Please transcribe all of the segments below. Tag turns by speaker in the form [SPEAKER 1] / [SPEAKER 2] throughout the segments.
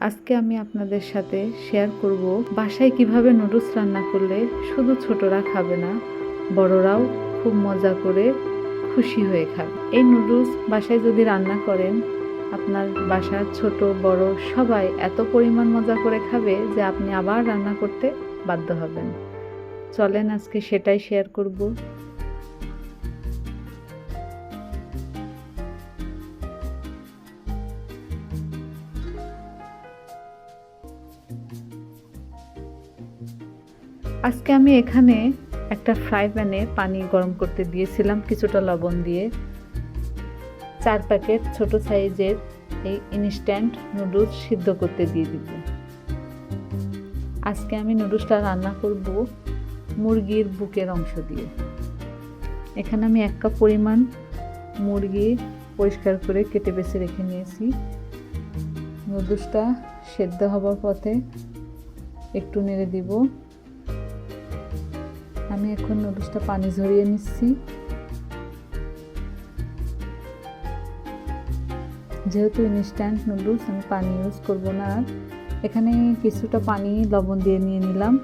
[SPEAKER 1] আজকে আমি আপনাদের সাথে শেয়ার করব বাসায় কীভাবে নুডলস রান্না করলে শুধু ছোটরা খাবে না, বড়রাও খুব মজা করে খুশি হয়ে খাবে। এই নুডলস বাসায় যদি রান্না করেন, আপনার বাসার ছোট, বড় সবাই এত পরিমাণ মজা করে খাবে যে আপনি আবার রান্না করতে বাধ্য হবেন। চলেন আজকে সেটাই শেয়ার করব। আজকে আমি এখানে একটা ফ্রাই প্যানে পানি গরম করতে দিয়েছিলাম, কিছুটা লবণ দিয়ে। চার প্যাকেট ছোট সাইজের এই ইনস্ট্যান্ট নুডলস সিদ্ধ করতে দিয়ে দিব। আজকে আমি নুডলসটা রান্না করব মুরগির বুকের অংশ দিয়ে। এখানে আমি এক কাপ পরিমাণ মুরগি পরিষ্কার করে কেটে বেছে রেখে নিয়েছি। নুডলসটা সেদ্ধ হবার পথে একটু নেড়ে দিব। আমি এখন নুডলসটা পানি ঝরিয়ে নিচ্ছি। যেহেতু ইনস্ট্যান্ট নুডলস আমি পানি ইউজ করব না। আর এখানে কিছুটা পানি লবণ দিয়ে নিয়ে নিলাম।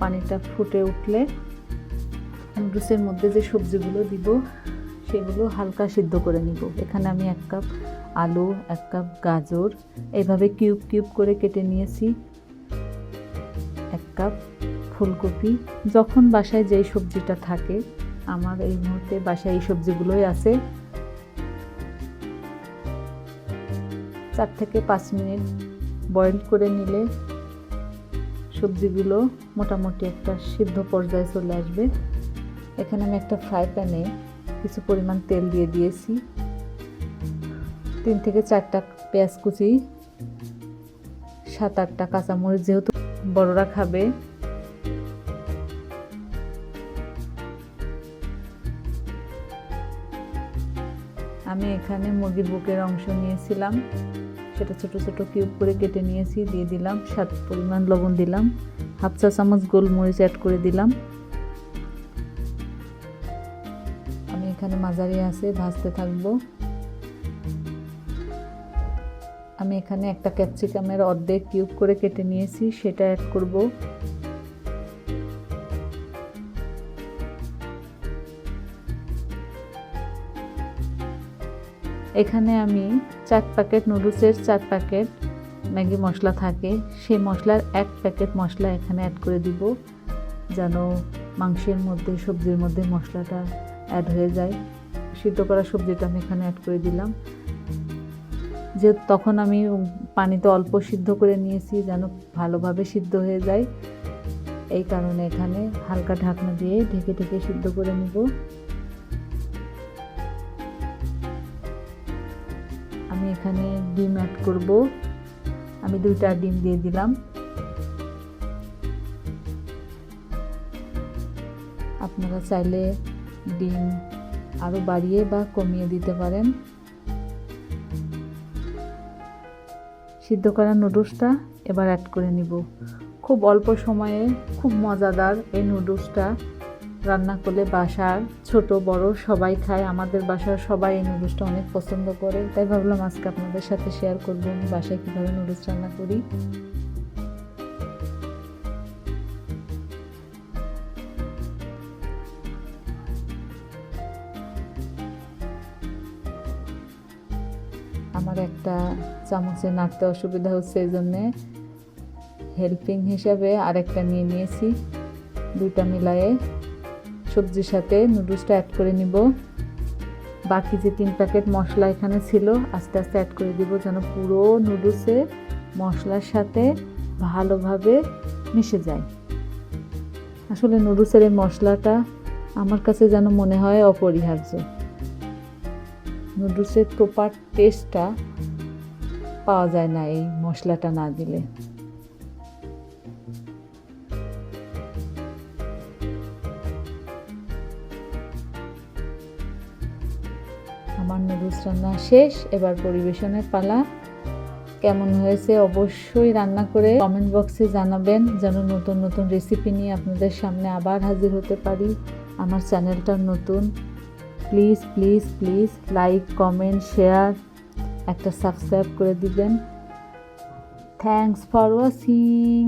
[SPEAKER 1] পানিটা ফুটে উঠলে নুডলসের মধ্যে যে সবজিগুলো দিব, সেগুলো হালকা সিদ্ধ করে নিব। এখানে আমি এক কাপ আলু, এক কাপ গাজর এইভাবে কিউব কিউব করে কেটে নিয়েছি। কাপ, ফুলকপি, যখন বাসায় যেই সবজিটা থাকে, আমার এই মুহূর্তে বাসায় এই সবজিগুলোই আছে। চার থেকে পাঁচ মিনিট বয়েল করে নিলে সবজিগুলো মোটামুটি একটা সিদ্ধ পর্যায়ে চলে আসবে। এখানে আমি একটা ফ্রাই প্যানে কিছু পরিমাণ তেল দিয়ে দিয়েছি। তিন থেকে চারটা পেঁয়াজ কুচি, সাত আটটা কাঁচামরিচ যেহেতু বড়রা খাবে। আমি এখানে মুরগির বুকের অংশ নিয়েছিলাম। সেটা ছোট ছোট কিউব করে কেটে নিয়েছি, দিয়ে দিলাম সাত পরিমাণ লবণ দিলাম, হাফ চা চামচ গোলমরিচ অ্যাড করে দিলাম। আমি এখানে মাঝারি আছে, ভাজতে থাকব। আমি এখানে একটা ক্যাপসিকামের অর্ধেক কিউব করে কেটে নিয়েছি, সেটা অ্যাড করব। এখানে আমি চার প্যাকেট নুডলসের চার প্যাকেট ম্যাগি মশলা থাকে, সেই মশলার এক প্যাকেট মশলা এখানে অ্যাড করে দিব, যেন মাংসের মধ্যে, সবজির মধ্যে মশলাটা অ্যাড হয়ে যায়। সিদ্ধ করা সবজিটা আমি এখানে অ্যাড করে দিলাম। যে তখন আমি পানিতে অল্প সিদ্ধ করে নিয়েছি যেন ভালোভাবে সিদ্ধ হয়ে যায়। এই কারণে এখানে হালকা ঢাকনা দিয়ে ঢেকে ঢেকে সিদ্ধ করে নিব। আমি এখানে ডিম অ্যাড করব। আমি দুইটা ডিম দিয়ে দিলাম। আপনারা চাইলে ডিম আরও বাড়িয়ে বা কমিয়ে দিতে পারেন। সিদ্ধ করা নুডলসটা এবার অ্যাড করে নিব। খুব অল্প সময়ে খুব মজাদার এই নুডলসটা রান্না করলে বাসার ছোট, বড় সবাই খায়। আমাদের বাসার সবাই এই নুডলসটা অনেক পছন্দ করে। তাই ভাবলাম আজকে আপনাদের সাথে শেয়ার করব আমি বাসায় কীভাবে নুডলস রান্না করি। আমার একটা চামচে নাড়তে অসুবিধা হচ্ছে এই জন্যে হেল্পিং হিসাবে আরেকটা নিয়ে নিয়েছি। দুইটা মিলায়ে সবজির সাথে নুডলসটা অ্যাড করে নিব। বাকি যে তিন প্যাকেট মশলা এখানে ছিল, আস্তে আস্তে অ্যাড করে দিব যেন পুরো নুডলসে মশলার সাথে ভালোভাবে মিশে যায়। আসলে নুডলসের এই মশলাটা আমার কাছে যেন মনে হয় অপরিহার্য। নুডলসের প্রপার টেস্টটা পাওয়া যায় না এই মশলাটা না দিলে। আমার নুডলস রান্না শেষ, এবার পরিবেশনের পালা। কেমন হয়েছে অবশ্যই রান্না করে কমেন্ট বক্সে জানাবেন, যেন নতুন নতুন রেসিপি নিয়ে আপনাদের সামনে আবার হাজির হতে পারি। আমার চ্যানেলটা নতুন। Please please please like comment share একটা সাবস্ক্রাইব করে দিবেন। Thanks for watching